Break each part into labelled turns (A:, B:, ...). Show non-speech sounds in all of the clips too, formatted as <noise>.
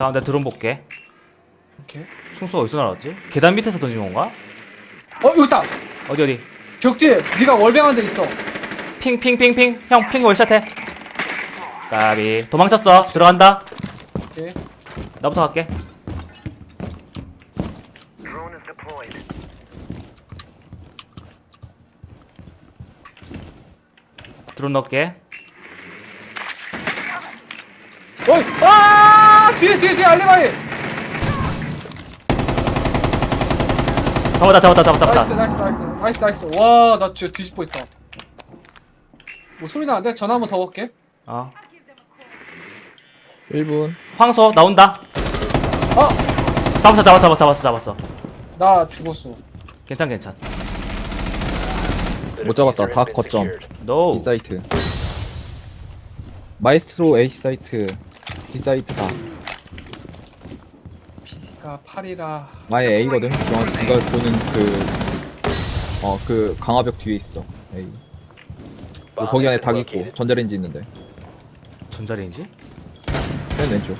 A: 다음 내 드론 볼게.
B: 오케이.
A: 충수가 어디서 날았지? 계단 밑에서 던진 건가?
B: 어 여기 있다.
A: 어디 어디?
B: 벽 뒤에 네가 월병한 데 있어.
A: 핑 핑 핑 핑. 형 핑 월샷해. 까비. 도망쳤어. 들어간다.
B: 오케이.
A: 나부터 갈게.
C: Drone is deployed.
A: 드론 넣을게.
B: 어이. 아 뒤에 뒤에 뒤에 알리바이.
A: 잡았다 잡았다 잡았다
B: 나이스
A: 잡았다.
B: 나이스 나이스 나이스 나이스. 와나 진짜 뒤집어 있다. 뭐 소리 나는데 전화 한번 더 걸게.
A: 어.
D: 1분
A: 황소 나온다.
B: 어.
A: 잡았어 잡았어 잡았어 잡았어 잡았어.
B: 나 죽었어.
A: 괜찮 괜찮.
D: 못 잡았다 다 거점
A: 노.
D: B 사이트 마이스트로 A 사이트 B 사이트 다
B: 피가 8이라.
D: 마의 A거든 정확히 이걸 보는 그 어 그 강화벽 뒤에 있어 A 그리고 거기 안에 닭 있고 전자레인지 있는데
A: 전자레인지?
D: 맨 왼쪽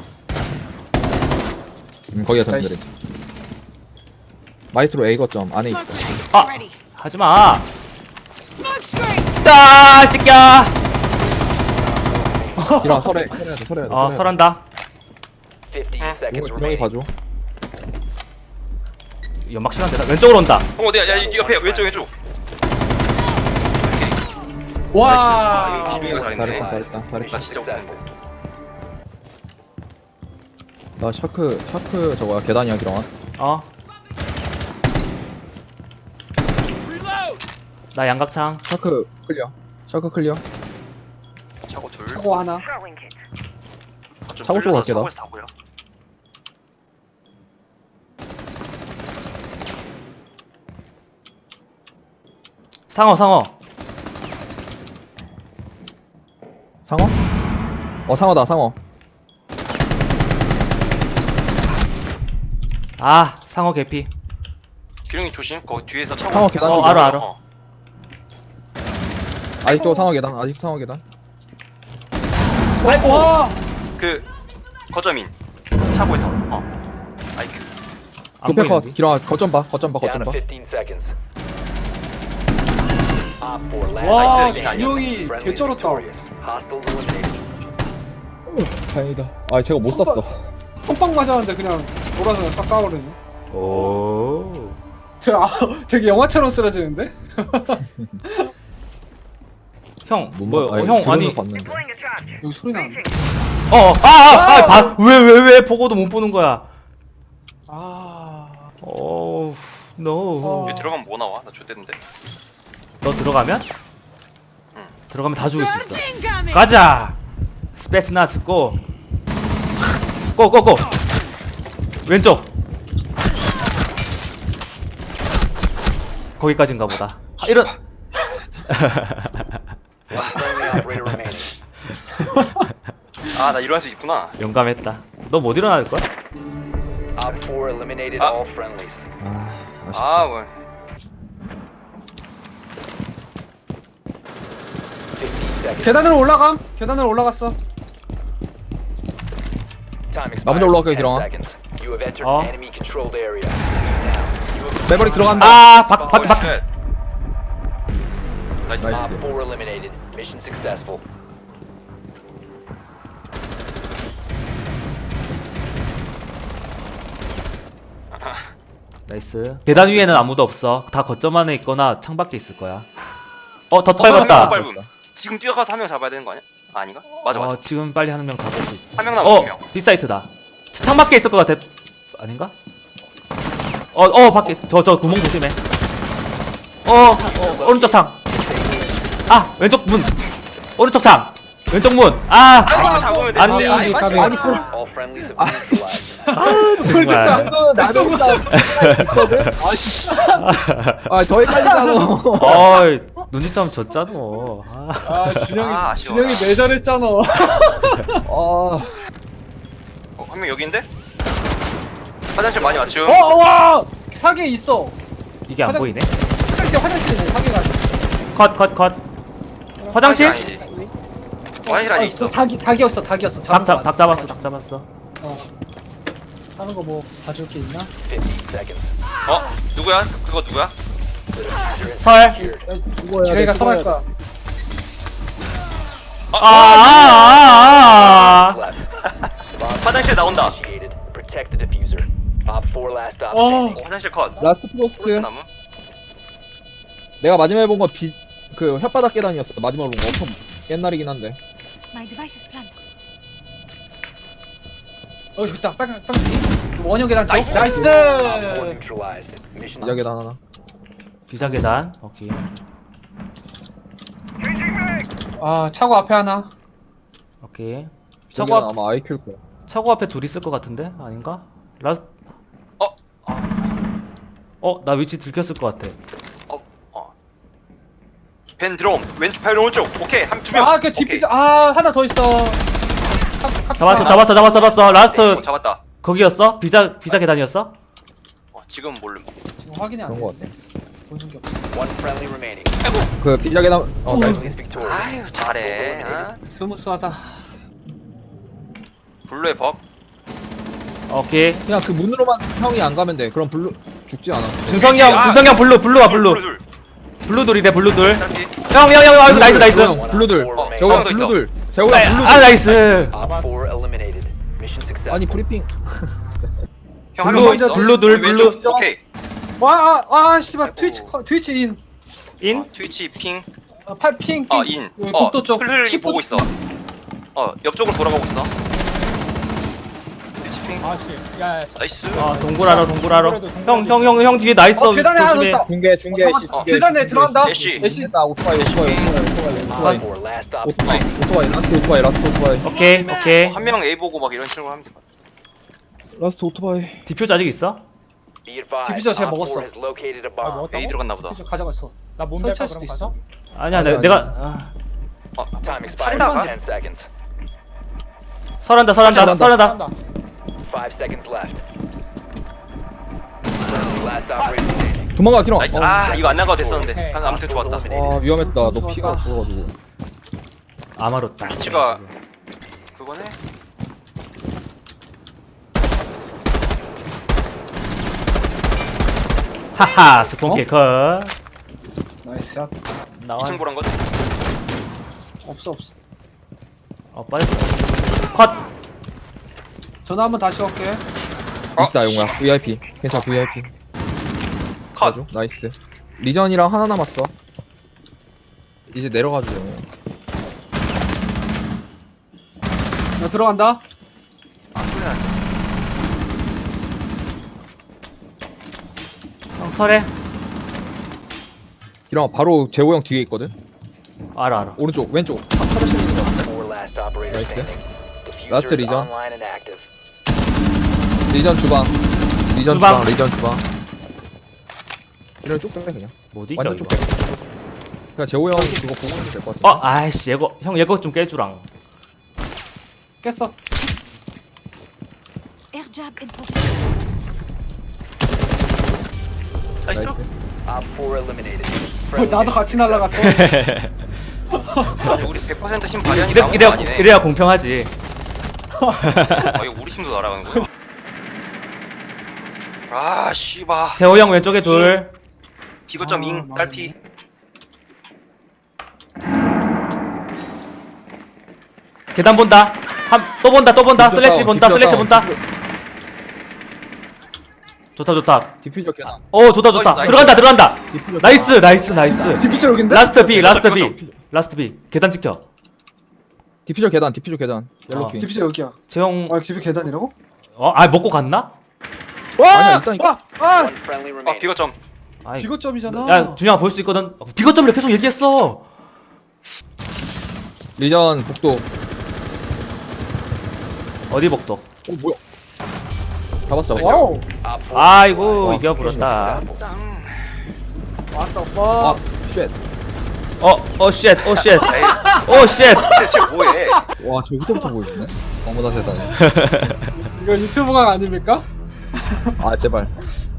D: 음 거기가
B: 나이스.
D: 전자레인지 마이스트로 A 거점 안에 있어
A: 아 하지 마.
E: Smoke screen!
A: 따 새끼야.
D: 기랑 설해 설해야 돼 설해야 돼
A: 어 설한다.
F: 15 seconds
D: 기랑이
F: remaining.
D: 봐줘
A: 연막 시간 되다. 왼쪽으로 온다.
G: 어, 어디야? 야, 이 옆에 왼쪽 왼쪽.
B: 와.
G: 아, 이거 비비기가 잘했네.
D: 잘했다 잘했다
G: 나
D: 잘했다
G: 진짜 못했는데.
D: 나 샤크 샤크 저거야 계단 이야 기랑아
A: 어. 나 양각창.
D: 샤크 클리어 샤크 클리어
G: 차고 둘.
B: 차고 하나.
G: 아, 좀
D: 차고 쪽으로 갈게, 나.
G: 차고에서 사고요.
A: 상어 상어.
D: 상어? 어 상어다 상어
A: 아 상어 개피.
G: 기룡이 조심. 거기 뒤에서 차고.
D: 상어 계단
A: 어. 알아, 알아.
G: 어.
D: 아직도 상어 계단 아직도 상어 계단
G: 아이고.
B: 와.
G: 그 거점인 차고에서. 어. 아이크.
A: 안
D: 급해 컷
A: 보이는데?
D: 거점 봐 거점 봐 거점
F: 봐15 seconds. Op 4 last
B: 와
F: Friendly
B: 개쩔었다.
D: 다행이다 아 제가 못 쐈어
B: 손빵 맞았는데 그냥 돌아서 그냥 싹 까버리네.
A: 오.
B: 저 아, 되게 영화처럼 쓰러지는데? <laughs>
A: 형?
D: 봐-
A: 어,
D: 아니,
A: 형 아니.
D: 봤는데.
B: 여기 소리 나는데.
A: 어. 아아아왜왜 왜 보고도 못 보는 거야?
B: 아.
A: 오. 노.
B: 어.
G: 여기 들어가면 뭐 나와? 나 좆됐는데.
A: 너 들어가면?
G: 응.
A: 들어가면 다 죽일 수 있어. 가자. 스페츠나스 고. 고 고 고. 왼쪽. 거기까지인가 보다. 아, 이런. <laughs> <laughs>
G: 아, 나 일어날 수 있구나.
A: 용감했다. 너 못 일어날 거야?
F: Op 4 eliminated all friendlies.
D: 아 아쉽다
G: 아, 뭐.
F: 15 seconds.
B: 계단으로 올라감. 계단으로 올라갔어.
F: Expired.
D: 먼저 올라갈게,
F: 10
D: 기랑아.
F: seconds. You have entered
A: 어.
D: 매버릭 들어간다
A: 아,
G: 오,
A: 밖.
G: 쉣. 나이스.
D: 나이스.
F: Op 4 eliminated. Mission successful.
A: 나이스. 계단 위에는 아무도 없어. 다 거점 안에 있거나 창 밖에 있을 거야. 어, 더
G: 어,
A: 밟았다.
G: 밟음. 지금 뛰어가서 한 명 잡아야 되는 거 아니야? 아, 아닌가? 맞아, 맞아.
A: 어, 지금 빨리 한명수 있어.
G: 한 명 남았어,
A: 어,
G: 한 명.
A: 뒷사이트다. 창 밖에 있을 것 같아. 아닌가? 어, 어, 밖에. 저, 저 구멍 조심해. 어, 어 오른쪽 창. 아, 왼쪽 문. 오른쪽 창. 왼쪽 문. 아,
G: 아, 잡으면 돼.
A: 안 돼.
B: 아니,
A: 아니,
B: 까비.
A: 아니,
F: All friendlies have been neutralized.
A: 정말.
D: 아더 헷갈리잖아
A: 어이, 눈치싸움 졌잖아. 아,
B: 아 준영이
G: 아, 아쉬워.
B: 준영이 내절했잖아. <laughs>
D: 아
G: 어, 한 명 여기인데? 화장실 많이 맞춤.
B: 어, 와 사계 있어.
A: 이게 안
B: 화장-
A: 보이네.
B: 화장실 화장실이네 사계가.
A: 컷, 컷, 컷. 화장실?
G: 아니지. 화장실 안에 있어.
B: 닭이 닭이었어 닭이었어.
A: 닭, 잡, 닭 잡았어, 닭 잡았어.
B: 어. 하는 거 뭐 봐줄 게 있나?
F: 15 seconds.
G: 어? 누구야? 그거 누구야?
A: 설.
B: 지뢰가 설할 거야.
A: 아, 아, 아, 아, 아. <laughs>
F: Left.
G: 화장실 나온다.
F: Initiated. Protect the diffuser. Op 4 last stop
B: 어.
G: 어, 화장실 컷.
D: 라스트
G: 프로스
D: 프로스트
G: 나무.
D: 내가 마지막에 본 건 비, 그 혓바닥 계단이었어 마지막으로 본 거 엄청 옛날이긴 한데
E: My device is planted.
B: 어 저기 있다. 빨간 빨간. 원형 계단 쪽.
G: 나이스.
B: 나이스.
F: Op 4 neutralized. Mission
D: 비자 계단 하나
A: 비자 계단. 오케이.
B: 아 차고 앞에 하나.
A: 오케이. 차고 앞,
D: 아마 아이큐일 거야
A: 차고 앞에 둘 있을 것 같은데? 아닌가? 라스,
G: 어?
A: 어, 나 위치 들켰을 것 같아.
G: 어? 어. 벤 들어옴. 왼쪽, 발 오른쪽. 오케이. 한 두 명.
B: 아그 뒷비자 아 하나 더 있어.
A: 잡았어, 잡았어, 잡았어, 잡았어. 라스트
G: 어, 잡았다.
A: 거기였어? 비자, 비자 계단이었어?
G: 어, 지금 모름.
B: 지금 확인이 안
D: 그런. 거 같아
B: 보여준 게 없어.
F: One friendly remaining.
D: 그 비자 계단 어 나이스
F: Friendly is victorious.
G: 아유, 잘해.
F: 4 eliminated.
G: 아?
B: 스무스하다.
G: 블루의 법.
A: 오케이.
D: 그냥 그 문으로만 형이 안 가면 돼 그럼 블루 죽지 않아
A: 준성이 형, 준성이 형 블루, 블루 와, 블루.
G: 둘.
A: 블루 둘이래, 블루 둘.
G: 딸피.
A: 형, 형, 형, 아이고, 나이스, 나이스.
D: 형 블루들
F: 어,
D: 재호가
G: 하나 더.
D: 블루들 재호가
A: 아,
D: 블루들
A: 아, 나이스.
F: Op 4 eliminated. Mission successful.
D: 아니 브리핑
G: 형한
A: 블루,
G: 명더 있어.
A: 블루 둘,
G: 왼쪽.
A: 블루.
G: 오케이.
B: 와 아 아 씨발 트위치 커- 트위치 인.
A: 인?
G: 어, 트위치 핑.
B: 아, 팔 핑. 핑.
G: 어, 인.
B: 여기
G: 어,
B: 복도 쪽.
G: 흘흘
B: 십
G: 보고
B: 분-
G: 있어. 어, 옆쪽으로 돌아가고 있어. 트위치 핑.
H: 아씨 야 야
G: 나이스.
A: 아, 동굴하러, 동굴하러. 형, 형, 형, 형 뒤에 나 있어.
B: 어, 계단에 하나 더
A: 조심해.
B: 있다.
D: 중계 중계
B: 어, 잠깐, 계단에 들어간다.
G: 애쉬.
B: 애쉬.
D: 됐다 오토바이 오토바이 오토바이
F: Op 4 last stop
D: 오토바이
F: standing.
D: 오토바이 라스트 오토바이 라스트 오토바이
A: 오케이, 오케이.
G: 한 명 A 보고 막 이런 식으로 하면 돼.
D: 라스트 오토바이
A: 디퓨즈 아직 있어?
B: 디퓨저 제가
F: Op 4
B: 먹었어.
H: 아. 먹었다고?
G: A 들어갔나 보다.
B: 디퓨저 가져갔어.
H: 나
B: 설치할
H: 그럼
B: 수도? 있어.
A: 아니야,
D: 아니,
A: 내,
D: 아니.
A: 내가, 아,
G: 어, 살다가?
F: in 10 seconds.
A: 설한다, 설한다,
D: 설한다.
A: 설한다.
H: 한다
F: 5 seconds left. Friendly last operator standing.
D: 도망가 기롱
G: 나이스.
D: 어.
G: 아, 이거 안 나가도 됐었는데.
H: 오케이.
G: 아, 아무튼 좋았다.
D: 아 위험했다 너 피가 없어가지고
A: 아마로다.
G: 위치가 그거네.
A: 하하, 스폰킬 컷.
B: 나이스 샷.
A: 나와.
G: 2층 보란 거지?
B: 없어 없어.
A: 어, 빨리. 컷.
B: 전화 한번 다시 할게.
G: 어,
D: 있다 용호야 VIP 괜찮아 VIP
G: 컷.
D: 가죠 나이스 리전이랑 하나 남았어 이제 내려가죠 용호
B: 나 들어간다.
G: 아, 소리 나.
A: 형, 설해.
D: 기롱아 바로 재호 형 뒤에 있거든
A: 알아, 알아.
D: 오른쪽 왼쪽 화장실 있는 거 같은데?
F: 4 last operator
D: Nice.
F: standing. Diffuser
D: Last
F: is
D: 리전.
F: online and active.
D: 리전 주방 리전
A: 주방.
D: 주방, 리전 주방 이런 쭉 빼면 그냥
A: 못 이겨,
D: 완전
A: 이거.
D: 빼. 그냥 재호 형 그거 보고 있으면 될것 같아
A: 어, 아이씨, 예거, 형, 예거 좀 깨주랑.
B: 깼어.
E: Jab in position.
G: 나이스.
F: Op 4 eliminated.
B: 어,
F: Friendly
B: 나도 같이 날라갔어.
G: 우리 100%힘 발휘하니
A: 이래, 이래야,
G: 아니네.
A: 이래야 공평하지.
G: 아, 이거 우리 팀도 날아가는 거야. 아, 씨바.
A: 재호 형 왼쪽에 둘.
G: 비거점
B: 아,
G: 잉,
B: 맞네.
G: 딸피.
A: 계단 본다. 한, 또 본다, 또 본다. 슬래치 본다, 슬래치 본다. 좋다, 좋다.
D: 디퓨저 계단
A: 오, 좋다, 좋다.
G: 나이스.
A: 들어간다, 들어간다.
D: 디퓨저
A: 나이스, 나이스, 나이스.
B: 디퓨저 여긴데?
A: 라스트 B, 라스트 B. 라스트 B. 계단 지켜.
D: 디퓨저 계단 디퓨저 계단
A: 어.
D: 옐로핑
B: 디퓨저 여기야.
A: 재용,
B: 아 디퓨저 계단이라고?
A: 어, 아, 먹고 갔나?
D: 아니야 있다니까
B: 와! 아!
F: One friendly
G: 아,
F: remaining.
G: 비거점.
A: 아이,
B: 비거점이잖아.
A: 야, 준영아 볼 수 있거든. 어, 비거점을 계속 얘기했어.
D: 리전 복도
A: 어디 복도?
D: 어 뭐야 잡았어.
B: 와우.
F: Op 4
A: 아이고,
D: 와,
A: 이겨버렸다.
G: 땅.
B: 왔다
D: 아
B: 오빠.
D: 쉣.
A: 어, 어, 쉣, 어, 쉣.
G: 에이,
A: 오, 쉣. <laughs>
G: 대체 뭐해?
D: 와 저기서부터 보여주네 어머나 세상에 <laughs>
B: 이거 유튜브각 아닙니까?
D: 아 제발 <laughs>